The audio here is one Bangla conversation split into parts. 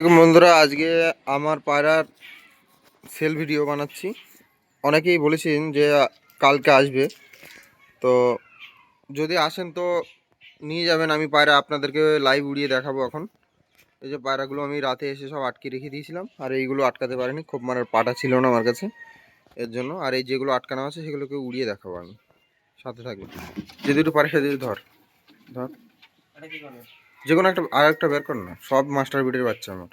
বন্ধুরা, আজকে আমার পায়রার সেল ভিডিও বানাচ্ছি। অনেকেই বলেছেন যে কালকে আসবে। তো যদি আসেন তো নিয়ে যাবেন, আমি পায়রা আপনাদেরকে লাইভ উড়িয়ে দেখাবো এখন। এই যে পায়রাগুলো আমি রাতে এসে সব আটকে রেখে দিয়েছিলাম, আর এইগুলো আটকাতে পারিনি, খুব মানে পাটা ছিল না আমার কাছে। এর জন্য আর এই যেগুলো আটকানো আছে, সেগুলোকে উড়িয়ে দেখাবো আমি। সাথে থাকবে যে দুটো পারে সে দুটো ধর। ধর যে কোনো একটা আর একটা বের কর না সব মাস্টার বিটের বাচ্চা আমার।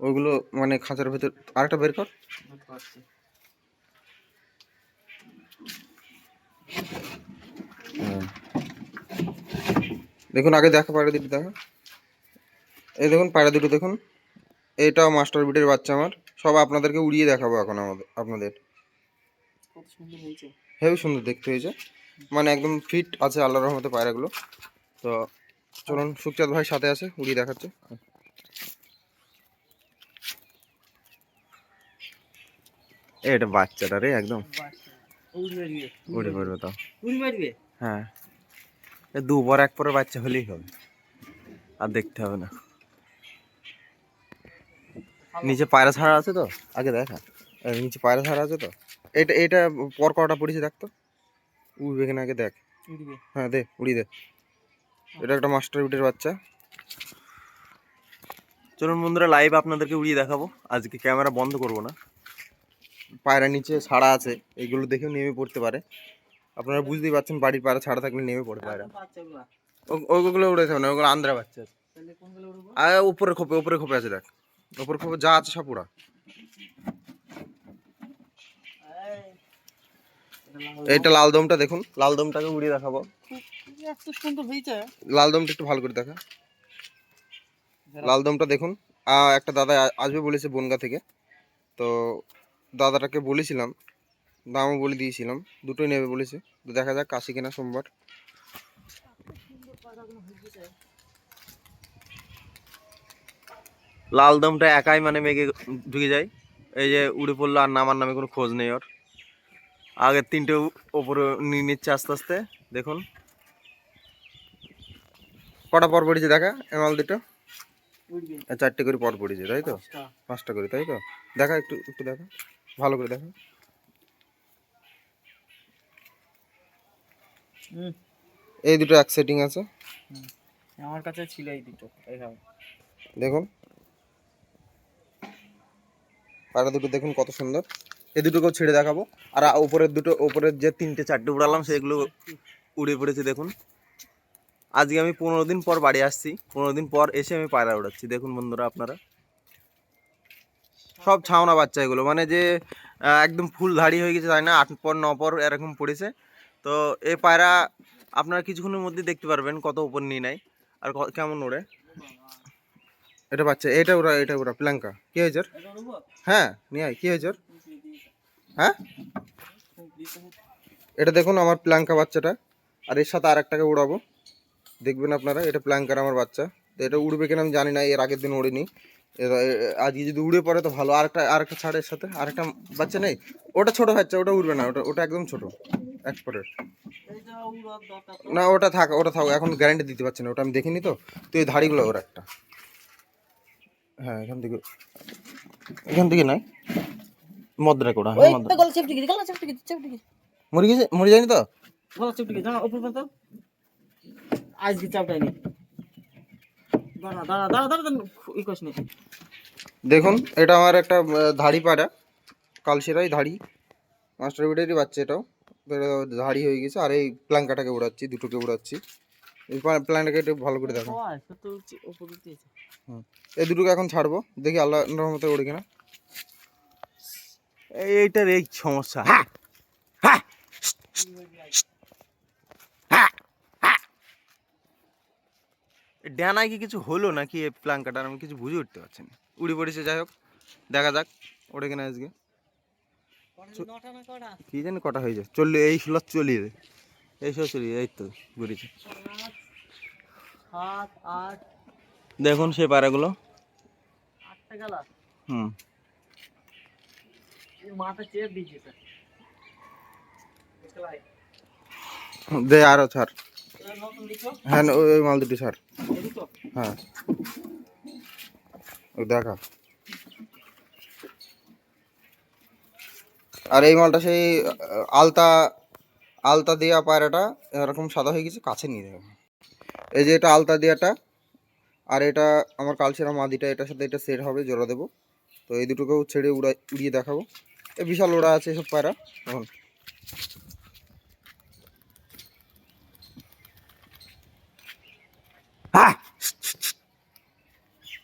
ওইগুলো মানে খাঁচার ভেতর আরেকটা বের কর। হ্যাঁ। দেখুন আগে দেখা পায়রা দুটো দেখা। এই দেখুন পায়রা দুটো দেখুন। এটাও মাস্টার বিটের বাচ্চা আমার। সব আপনাদেরকে উড়িয়ে দেখাবো এখন আমাদের আপনাদের। হেবি সুন্দর দেখতে হয়েছে। মানে একদম ফিট আছে আল্লাহর রহমতে পায়রাগুলো। তো চলুন সুখচাঁদ ভাই সাথে আছে উড়িয়ে দেখাচ্ছে। এটা বাচ্চাটা রে একদম। উড়ি পড়বে তো। হ্যাঁ। এ দুবার এক পরে বাচ্চা হলেই হবে। আর দেখতে হবে না। নিচে পায়রা ছাড়া আছে তো? আগে দেখা। নিচে পায়রা ছাড়া আছে তো? এটা এটা পর কটা পড়েছে দেখ তো। উড়বে কিনা আগে দেখ। হ্যাঁ দে উড়িয়ে দে। এটা একটা মাস্টার বিটের বাচ্চা। চলুন বন্ধুরা লাইভ আপনাদেরকে উড়িয়ে দেখাবো। আজকে ক্যামেরা বন্ধ করব না। পায়রা নিচে ছাড়া আছে এইগুলো দেখেও নেমে পড়তে পারে। আপনারা বুঝতেই পারছেন বাড়ির পায়রা ছাড়া থাকলে নেমে পড়ে পায়রা। ওগুলো উড়েছে না ওগুলো আন্দ্রা বাচ্চা আছে। তাহলে আর উপরে খোপে উপরে খোপে আছে দেখ। উপরে খোপে যা আছে সব উড়া। এইটা লাল দমটা দেখুন। লাল দমটাকে উড়িয়ে দেখাবো। এত সুন্দর হয়েছে। লাল দমটা একটু ভালো করে দেখা। লাল দমটা দেখুন। আহ, একটা দাদা আসবে বলেছে বনগা থেকে। তো দাদাটাকে বলেছিলাম দামও বলে দিয়েছিলাম দুটোই নেবে বলেছে। তো দেখা যাক কাশি কিনা সোমবার। লাল দমটা একাই মানে মেঘে ঢুকে যায়। এই যে উড়ে পড়ল আর নামার নামে কোনো খোঁজ নেই ওর। আগের তিনটে ওপরে নিয়ে নিচ্ছে আস্তে আস্তে দেখুন। কটা পর পড়েছে দেখা এমাল দুটো? চারটে করে পর পড়েছে তাই তো? পাঁচটা। করে তাই তো? দেখা একটু একটু দেখা। ভালো করে দেখা। এই দুটো এক সেটিং আছে। আমার কাছে ছিল এই দুটো এইভাবে দেখুন। পাড়া দুটো দেখুন কত সুন্দর। এই দুটোকেও ছেড়ে দেখাবো। আর উপরের দুটো উপরের যে তিনটে চারটে উড়ালাম সেগুলো উড়ে পড়েছে দেখুন। আজকে আমি পনেরো দিন পর বাড়ি আসছি। পনেরো দিন পর এসে আমি পায়রা উড়াচ্ছি। দেখুন বন্ধুরা আপনারা। সব ছাওনা বাচ্চা এগুলো। মানে যে একদম ফুল ধাড়ি হয়ে গেছে তাই না? আট পর ন পর এরকম পড়েছে। তো এই পায়রা আপনারা কিছুক্ষণের মধ্যে দেখতে পারবেন কত উপর নিয়ে নেয়। আর কেমন ওড়ে? এটা বাচ্চা এটা ওরা এটা ওরা প্ল্যাঙ্কা। কি হয়েছে? হ্যাঁ নিয়ে আয়। কি হয়েছে? হ্যাঁ? এটা দেখুন আমার প্ল্যাঙ্কা বাচ্চাটা, আর এর সাথে আর একটাকে উড়াবো। দেখবেন আপনারা, এটা প্ল্যাঙ্কার আমার বাচ্চা। তো এটা উড়বে কিনা আমি জানি না, এর আগের দিন এ- আজকে যদি উড়ে পড়ে তো ভালো। আরেকটা আরেকটা ছাড়ের সাথে। আরেকটা বাচ্চা নেই? ওটা ছোট বাচ্চা ওটা উড়বে না, ওটা ওটা একদম ছোট, এক পরের এইটা উড়ার দরকার তো। না, ওটা থাক ওটা থাক, এখন গ্যারান্টি দিতে পারছি না, ওটা আমি দেখিনি তো। তো এই ধাড়িগুলো ওর একটা। হ্যাঁ এখান থেকে এখান থেকে নাই। মদ্রা কোড়া ওই হ্যাঁ মদ্রা তো গলা চেপটে গেছে গলা চেপটে গেছে চেপটে গেছে মরে গেছে? মরে যায়নি তো? গলা চেপটে গেছে জামা উপর পর্যন্ত। আজকে চাপটাই নি। দাঁড়া দাঁড়া দাঁড়া দাঁড়া দাঁড়া ই করিস নি। দেখুন এটা আমার একটা ধাড়ি পাড়া কালসেরাই ধাড়ি। মাস্টার বিডেরই বাচ্চা এটাও। এটা ধাড়ি হয়ে গেছে আর এই প্ল্যাঙ্কাটাকে উড়াচ্ছি দুটোকে উড়াচ্ছি। এই প্ল্যাঙ্কাটাকে একটু ভালো করে দেখো। এই দুটোকে এখন ছাড়বো দেখি আল্লাহ রহমতে ওড়ে কিনা। এইটার এই সমস্যা। হ্যাঁ হ্যাঁ ডানায় কি কিছু হলো নাকি এই প্ল্যাঙ্কাটার আমি কিছু বুঝে উঠতে পারছি না। উড়ে পড়েছে যাই হোক দেখা যাক ওটা কিনা আজকে। কি জানি কটা হয়ে যায়। চললে এই স্লট চলিয়ে দে এই সব চলিয়ে এই তো ঘুরেছে। দেখুন সেই পায়রাগুলো আটটা গেল? হুম। মাথা চেয়ে দিয়েছে স্যার দে আরও ছাড়। এটা নতুন দিছো হ্যাঁ ওই মাল দুটি স্যার হ্যাঁ দেখা। আর এই মালটা সেই আলতা আলতা দেওয়া পায়রাটা এরকম সাদা হয়ে গেছে কাছে নিয়ে দেবো এই যে এটা আলতা দেওয়াটা আর এটা আমার কালচেরা মাদিটা এটার সাথে এটা সেট হবে জোড়া দেবো। তো এই দুটোকেও ছেড়ে উড়াই উড়িয়ে দেখাবো। বিশাল ওড়া আছে এসব পায়রা। এখন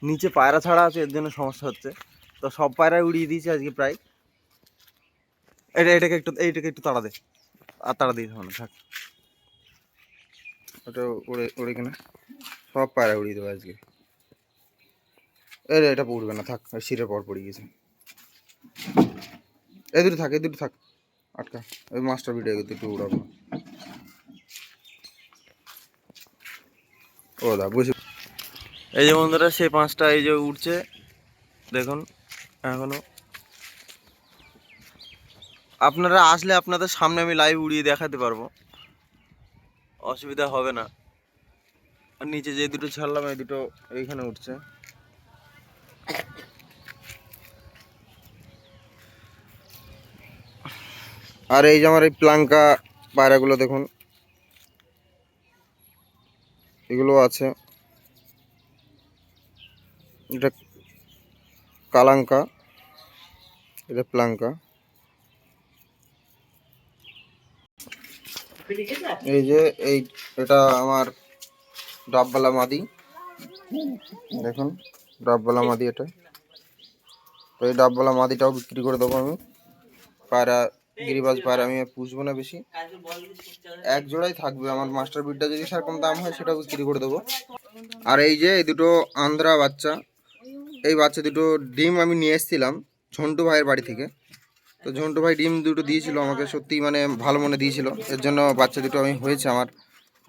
নিচে পায়রা ছাড়া আছে এর জন্য সমস্যা হচ্ছে। তো সব পায়রা উড়িয়ে দিয়েছি আজকে প্রায়। এটা এটাকে একটু এইটাকে একটু তাড়া দে। আর তাড়া দিয়ে না থাক। ওটা উড়ে উড়ে কিনা। সব পায়রা উড়িয়ে দেবো আজকে। রে, এটা পড়বে না থাক শিরের পর পড়ে গেছে এই দুটো থাক, এই দুটো থাক। আটকা। ওই মাস্টার ভিডিও দুটো উড়াবো। ও দা বুঝি এই যে বন্ধুরা, সেই পাঁচটা এই যে উঠছে দেখুন, এখনও। আপনারা আসলে আপনাদের সামনে আমি লাইভ উড়িয়ে দেখাতে পারব। অসুবিধা হবে না। আর নিচে যে দুটো ছাড়লাম, এই দুটো এইখানে উঠছে আর এই যে আমার এই প্লাঙ্কা পায়রাগুলো দেখুন। এগুলো আছে। এটা কালাঙ্কা। এটা প্লাঙ্কা। এই যে এই, এটা আমার ডাববালা মাদি। দেখুন, ডাববালা মাদি এটা। তো এই ডাববালা মাদিটাও বিক্রি করে দেবো আমি। পায়রা গিরিবাজ পায়রা আমি আর পুষবো না বেশি। এক জোড়াই থাকবে। আমার মাস্টার বিটটা যদি সেরকম দাম হয় সেটাও বিক্রি করে দেবো। আর এই যে এই দুটো আন্ধ্রা বাচ্চা এই বাচ্চা দুটো ডিম আমি নিয়ে এসেছিলাম ঝন্টু ভাইয়ের বাড়ি থেকে। তো ঝন্টু ভাই ডিম দুটো দিয়েছিল আমাকে সত্যি মানে ভালো মনে দিয়েছিল। এর জন্য বাচ্চা দুটো আমি হয়েছে আমার।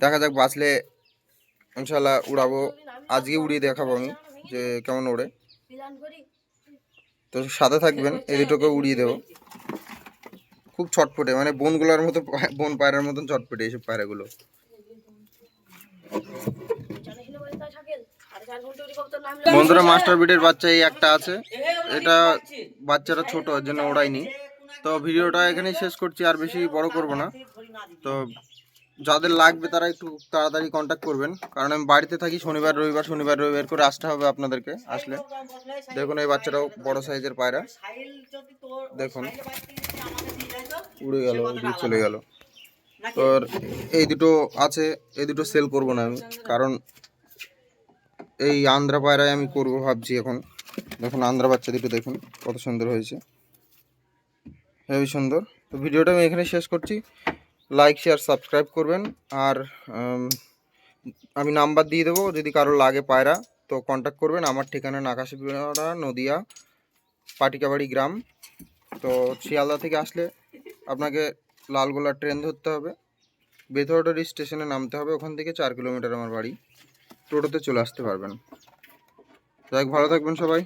দেখা যাক বাঁচলে ইনশাল্লাহ উড়াবো। আজকে উড়িয়ে দেখাবো আমি যে কেমন ওড়ে। তো সাথে থাকবেন এই দুটোকে উড়িয়ে দেবো। খুব ছটপটে মানে বনগুলোর মতো বন পায়রার মতন চটপটে এইসব পায়রাগুলো। বন্ধুরা, মাস্টার বিটের বাচ্চা এই একটা আছে। এটা বাচ্চারা ছোট, ওর জন্য ওড়াইনি তো ভিডিওটা এখানেই শেষ করছি, আর বেশি বড় করব না। তো যাদের লাগবে তারা একটু তাড়াতাড়ি কন্ট্যাক্ট করবেন। কারণ আমি বাড়িতে থাকি, শনিবার, রবিবার শনিবার, রবিবার করে আসতে হবে আপনাদেরকে আসলে। দেখুন এই বাচ্চাটাও বড় সাইজের পায়রা। দেখুন। উড়ে গেল উড়ে চলে গেল। তো এই দুটো আছে এই দুটো সেল করব না আমি কারণ এই আন্ধ্রা পায়রায় আমি করব ভাবছি এখন। দেখুন আন্ধ্রা বাচ্চা দুটো দেখুন কত সুন্দর হয়েছে। হেবি সুন্দর। তো ভিডিওটা আমি এখানে শেষ করছি। লাইক শেয়ার সাবস্ক্রাইব করবেন। আর আমি নাম্বার দিয়ে দেবো যদি কারও লাগে পায়রা তো কন্ট্যাক্ট করবেন। আমার ঠিকানা নাকাশিপাড়া নদিয়া পাটিকাবাড়ি গ্রাম। তো শিয়ালদা থেকে আসলে আপনাকে লালগোলা ট্রেন ধরতে হবে। বেথরডারি স্টেশনে নামতে হবে, ওখান থেকে চার কিলোমিটার আমার বাড়ি। টোটোতে চলে আসতে পারবেন। যাই ভালো থাকবেন সবাই।